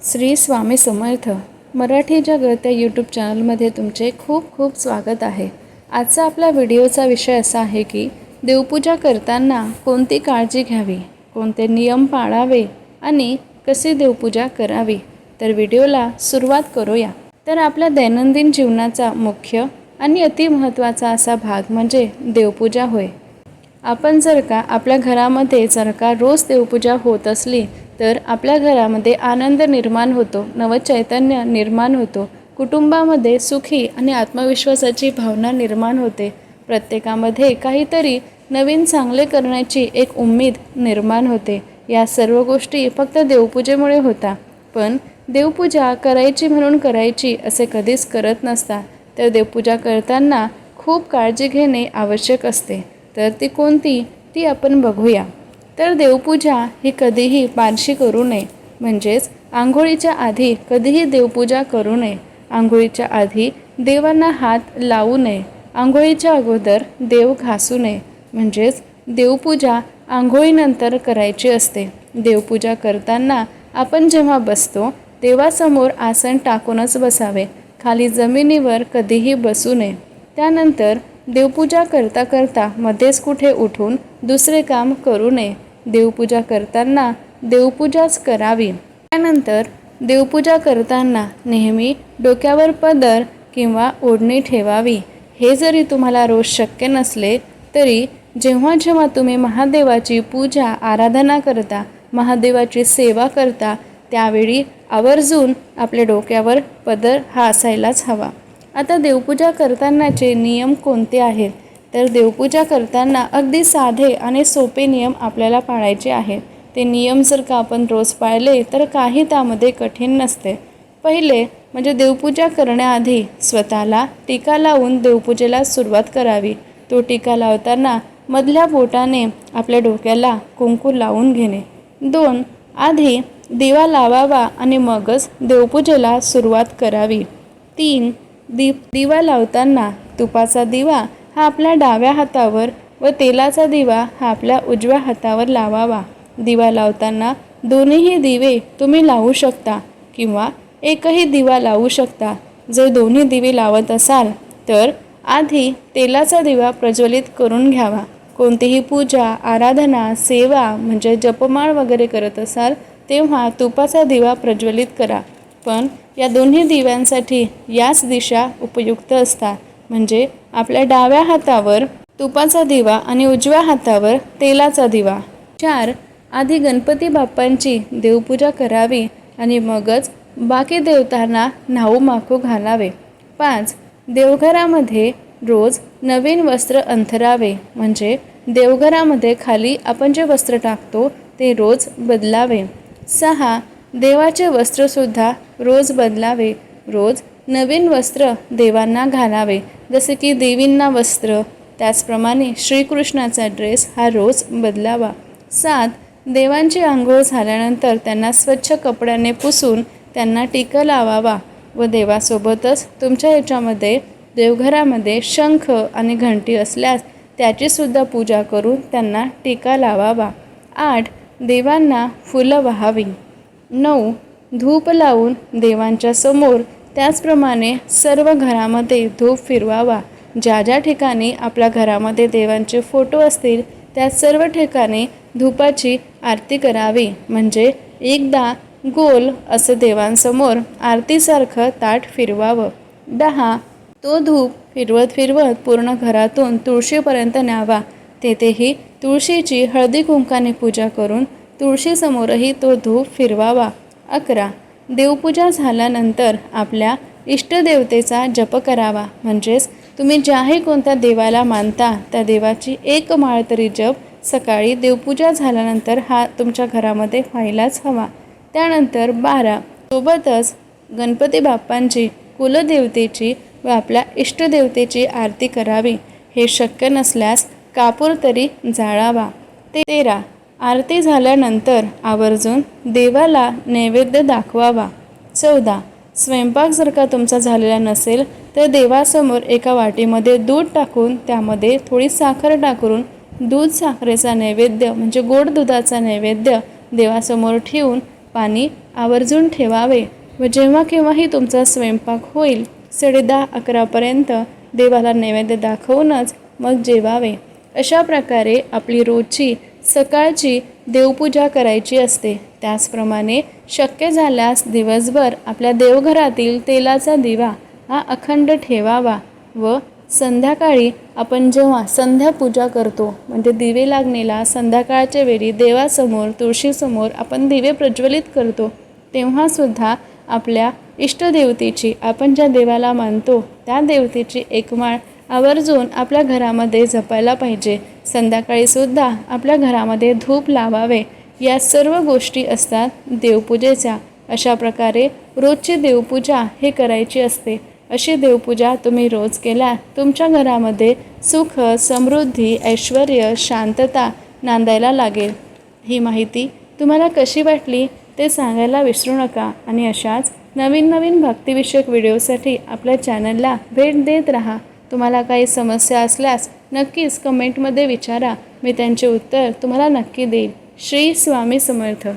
श्री स्वामी समर्थ. मराठी जगत या यूट्यूब चॅनलमध्ये तुमचे खूप खूप स्वागत आहे. आजचा आपला व्हिडिओचा विषय असा आहे की देवपूजा करताना कोणती काळजी घ्यावी कोणते नियम पाळावे आणि कशी देवपूजा करावी तर व्हिडिओला सुरुवात करूया. तर आपल्या दैनंदिन जीवनाचा मुख्य आणि अतिमहत्त्वाचा असा भाग म्हणजे देवपूजा होय. आपण जर का आपल्या घरामध्ये जर का रोज देवपूजा होत असली तर आपल्या घरामध्ये आनंद निर्माण होतो नवचैतन्य निर्माण होतो. कुटुंबामध्ये सुखी आणि आत्मविश्वासाची भावना निर्माण होते. प्रत्येकामध्ये काहीतरी नवीन चांगले करण्याची एक उम्मीद निर्माण होते. या सर्व गोष्टी फक्त देवपूजेमुळे होता. पण देवपूजा करायची म्हणून करायची असे कधीच करत नसता. तर देवपूजा करताना खूप काळजी घेणे आवश्यक असते. तर ती कोणती? ती आपण बघूया. तर देवपूजा ही कधीही बारशी करू नये. म्हणजेच आंघोळीच्या आधी कधीही देवपूजा करू नये. आंघोळीच्या आधी देवांना हात लावू नये. आंघोळीच्या अगोदर देव घासू नये. म्हणजेच देवपूजा आंघोळीनंतर करायची असते. देवपूजा करताना आपण जेव्हा बसतो देवासमोर आसन टाकूनच बसावे. खाली जमिनीवर कधीही बसू नये. त्यानंतर देवपूजा करता करता मध्येच कुठे उठून दुसरे काम करू नये. देवपूजा करताना देवपूजाच करावी. त्यानंतर देवपूजा करताना नेहमी डोक्यावर पदर किंवा ओढणी ठेवावी. हे जरी तुम्हाला रोज शक्य नसले तरी जेव्हा जेव्हा तुम्ही महादेवाची पूजा आराधना करता महादेवाची सेवा करता त्यावेळी आवर्जून आपल्या डोक्यावर पदर हा असायलाच हवा. आता देवपूजा करतानाचे नियम कोणते आहेत? तर देवपूजा करताना अगदी साधे आणि सोपे नियम आपल्याला पाळायचे आहेत. ते नियम जर का आपण रोज पाळले तर काही त्यामध्ये कठीण नसते. पहिले म्हणजे देवपूजा करण्याआधी स्वतःला टीका लावून देवपूजेला सुरुवात करावी. तो टीका लावताना मधल्या बोटाने आपल्या डोक्याला कुंकू लावून घेणे. दोन आधी दिवा लावावा आणि मगच देवपूजेला सुरुवात करावी. तीन दीप दिवा लावताना तुपाचा दिवा हा आपल्या डाव्या हातावर व तेलाचा दिवा हा आपल्या उजव्या हातावर लावावा. दिवा लावताना दोन्हीही दिवे तुम्ही लावू शकता किंवा एकही दिवा लावू शकता. जर दोन्ही दिवे लावत असाल तर आधी तेलाचा दिवा प्रज्वलित करून घ्यावा. कोणतीही पूजा आराधना सेवा म्हणजे जपमाळ वगैरे करत असाल तेव्हा तुपाचा दिवा प्रज्वलित करा. पण या दोन्ही दिव्यांसाठी याच दिशा उपयुक्त असतात. म्हणजे आपल्या डाव्या हातावर तुपाचा दिवा आणि उजव्या हातावर तेलाचा दिवा. चार आधी गणपती बाप्पांची देवपूजा करावी आणि मगच बाकी देवतांना न्हाऊ माखू घालावे. पाच देवघरामध्ये रोज नवीन वस्त्र अंथरावे. म्हणजे देवघरामध्ये खाली आपण जे वस्त्र टाकतो ते रोज बदलावे. सहा देवाचे वस्त्रसुद्धा रोज बदलावे. रोज नवीन वस्त्र देवांना घालावे. जसे की देवींना वस्त्र त्याचप्रमाणे श्रीकृष्णाचा ड्रेस हा रोज बदलावा. सात देवांची आंघोळ झाल्यानंतर त्यांना स्वच्छ कपड्याने पुसून त्यांना टीका लावावा व देवासोबतच तुमच्या ह्याच्यामध्ये देवघरामध्ये शंख आणि घंटी असल्यास त्याचीसुद्धा पूजा करून त्यांना टीका लावावा. आठ देवांना फुलं वाहावी. नऊ धूप लावून देवांच्या समोर त्याचप्रमाणे सर्व घरामध्ये धूप फिरवावा. ज्या ज्या ठिकाणी आपल्या घरामध्ये देवांचे फोटो असतील त्या सर्व ठिकाणी धूपाची आरती करावी. म्हणजे एकदा गोल असं देवांसमोर आरतीसारखं ताट फिरवावं. दहा. तो धूप फिरवत फिरवत पूर्ण घरातून तुळशीपर्यंत न्यावा. तेथेही तुळशीची हळदी कुंकाने पूजा करून तुळशीसमोरही तो धूप फिरवावा. अकरा. देवपूजा झाल्यानंतर आपल्या इष्टदेवतेचा जप करावा. म्हणजेच तुम्ही ज्याही कोणत्या देवाला मानता त्या देवाची एक माळ तरी जप सकाळी देवपूजा झाल्यानंतर हा तुमच्या घरामध्ये व्हायलाच हवा. त्यानंतर बारा. सोबतच गणपती बाप्पांची कुलदेवतेची व आपल्या इष्टदेवतेची आरती करावी. हे शक्य नसल्यास कापूर तरी जाळावा. तेरा. आरती झाल्यानंतर आवर्जून देवाला नैवेद्य दाखवावा. चौदा. स्वयंपाक जर का तुमचा झालेला नसेल तर देवासमोर एका वाटीमध्ये दूध टाकून त्यामध्ये थोडी साखर टाकून दूध साखरेचा नैवेद्य म्हणजे गोड दुधाचा नैवेद्य देवासमोर ठेवून पाणी आवर्जून ठेवावे. व जेव्हा केव्हाही तुमचा स्वयंपाक होईल साडे दहा अकरापर्यंत देवाला नैवेद्य दाखवूनच मग जेवावे. अशा प्रकारे आपली रोजची सकाळची देवपूजा करायची असते. त्याचप्रमाणे शक्य झाल्यास दिवसभर आपल्या देवघरातील तेलाचा दिवा हा अखंड ठेवावा व संध्याकाळी आपण जेव्हा संध्यापूजा करतो म्हणजे दिवे लागणेला संध्याकाळच्या वेळी देवासमोर तुळशीसमोर आपण दिवे प्रज्वलित करतो तेव्हासुद्धा आपल्या इष्टदेवतेची आपण ज्या देवाला मानतो त्या देवतेची एक माळ आवर्जून आपल्या घरामध्ये जपायला पाहिजे. संध्याकाळीसुद्धा आपल्या घरामध्ये धूप लावावे. या सर्व गोष्टी असतात देवपूजेच्या. अशा प्रकारे रोजची देवपूजा हे करायची असते. अशी देवपूजा तुम्ही रोज केला तुमच्या घरामध्ये सुख समृद्धी ऐश्वर शांतता नांदायला लागेल. ही माहिती तुम्हाला कशी वाटली ते सांगायला विसरू नका आणि अशाच नवीन नवीन भक्तिविषयक व्हिडिओसाठी आपल्या चॅनलला भेट देत राहा. तुम्हाला काही समस्या असल्यास नक्कीच कमेंटमध्ये विचारा. मी त्यांचे उत्तर तुम्हाला नक्की देईन. श्री स्वामी समर्थ.